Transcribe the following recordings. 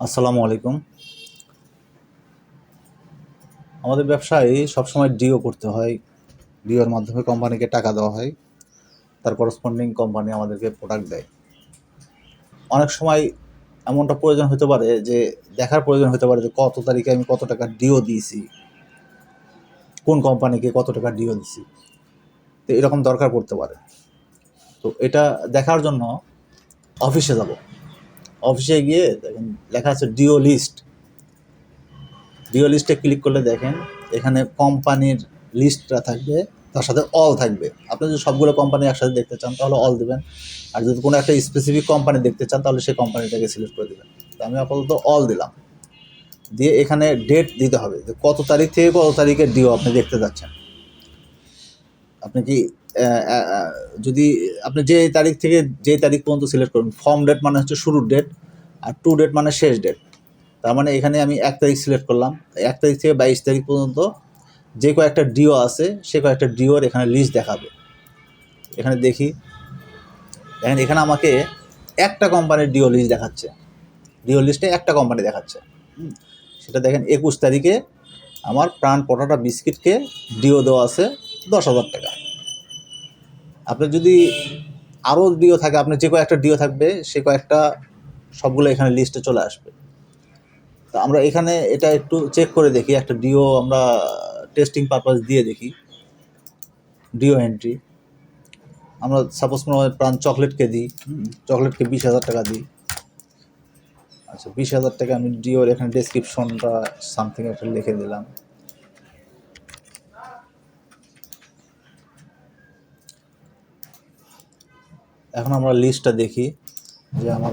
আসসালামু আলাইকুম। আমাদের ব্যবসায় সবসময় ডিও করতে হয়। ডিওর মাধ্যমে কোম্পানিকে টাকা দেওয়া হয়। তার করসপন্ডিং কোম্পানি আমাদেরকে প্রোডাক্ট দেয়। অনেক সময় এমনটা প্রয়োজন হতে পারে যে, দেখার প্রয়োজন হতে পারে যে, কত তারিখে আমি কত টাকা ডিও দিয়েছি। কোন কোম্পানিকে কত টাকা ডিও দিছি তো এরকম দরকার পড়তে পারে। তো এটা দেখার জন্য অফিসে যাব। অফিসে গিয়ে দেখেন লেখা আছে ডিও লিস্ট ডিও লিস্টে ক্লিক করলে দেখেন এখানে কোম্পানির লিস্টটা থাকবে, তার সাথে অল থাকবে। আপনি যদি সবগুলো কোম্পানি একসাথে দেখতে চান, তাহলে অল দেবেন। আর যদি কোনো একটা স্পেসিফিক কোম্পানি দেখতে চান, তাহলে সেই কোম্পানিটাকে সিলেক্ট করে দেবেন। তো আমি আপাতত অল দিলাম। দিয়ে এখানে ডেট দিতে হবে যে কত তারিখ থেকে কত তারিখের ডিও আপনি দেখতে যাচ্ছেন। আপনি কি যদি আপনি যে তারিখ থেকে যে তারিখ পর্যন্ত সিলেক্ট করুন ফর্ম ডেট মানে হচ্ছে শুরুর ডেট আর টু ডেট মানে শেষ ডেট তার মানে এখানে আমি এক তারিখ সিলেক্ট করলাম। এক তারিখ থেকে বাইশ তারিখ পর্যন্ত যে কয়েকটা ডিও আছে, সে কয়েকটা ডিওর এখানে লিস্ট দেখাবে। এখানে দেখি। দেখেন, এখানে আমাকে একটা কোম্পানির ডিও লিস্ট দেখাচ্ছে। ডিও লিস্টে একটা কোম্পানি দেখাচ্ছে। সেটা দেখেন, একুশ তারিখে আমার প্রাণ পটাটা বিস্কিটকে ডিও দেওয়া আছে দশ হাজার টাকা। আপনার যদি আরও ডিও থাকে, আপনার যে কয়েকটা ডিও থাকবে, সে কয়েকটা সবগুলো এখানে লিস্টে চলে আসবে। তো আমরা এখানে এটা একটু চেক করে দেখি, একটা ডিও আমরা টেস্টিং পারপাস দিয়ে দেখি। ডিও এন্ট্রি আমরা সাপোজ মনে হয় প্রাণ চকলেটকে দিই চকলেটকে বিশ হাজার টাকা দিই। আচ্ছা বিশ হাজার টাকা আমি ডিওর এখানে ডেসক্রিপশনটা সামথিং একটা লিখে দিলাম। এখন আমরা লিস্টটা দেখি যে আমার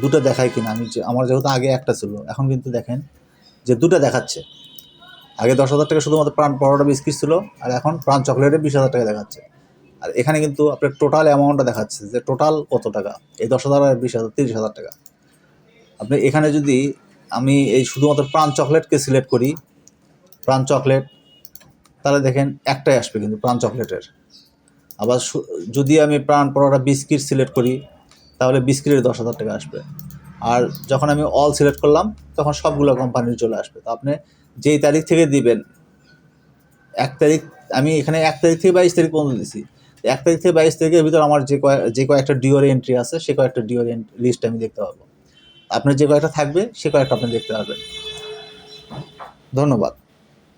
দুটো দেখায় কিনা। আমি যে- আমার যেহেতু আগে একটা ছিল, এখন কিন্তু দেখেন যে দুটো দেখাচ্ছে। আগে দশ হাজার টাকা শুধুমাত্র প্রাণ পরোটা বিস্কিট ছিল, আর এখন প্রাণ চকলেটে বিশ হাজার টাকা দেখাচ্ছে। আর এখানে কিন্তু আপনার টোটাল অ্যামাউন্টটা দেখাচ্ছে যে টোটাল কত টাকা? এই দশ হাজার আর বিশ হাজার, তিরিশ হাজার টাকা। আপনি এখানে যদি আমি এই শুধুমাত্র প্রাণ চকলেটকে সিলেক্ট করি, প্রাণ চকলেট, তাহলে দেখেন একটাই আসবে কিন্তু প্রাণ চকলেটের। আবার যদি আমি প্রাণ পরোটা বিস্কিট সিলেক্ট করি, তাহলে বিস্কিটের দশ হাজার টাকা আসবে। আর যখন আমি অল সিলেক্ট করলাম, তখন সবগুলো কোম্পানির চলে আসবে। তো আপনি যেই তারিখ থেকে দিবেন, এক তারিখ, আমি এখানে এক তারিখ থেকে বাইশ তারিখ পর্যন্ত দিছি। এক তারিখ থেকে বাইশ তারিখের ভিতর আমার যে কয়েক যে কয়েকটা ডিওর এন্ট্রি আছে, সে কয়েকটা ডিওর লিস্ট আমি দেখতে পাবো। আপনার যে কয়েকটা থাকবে, সে কয়েকটা আপনি দেখতে পারবেন। ধন্যবাদ।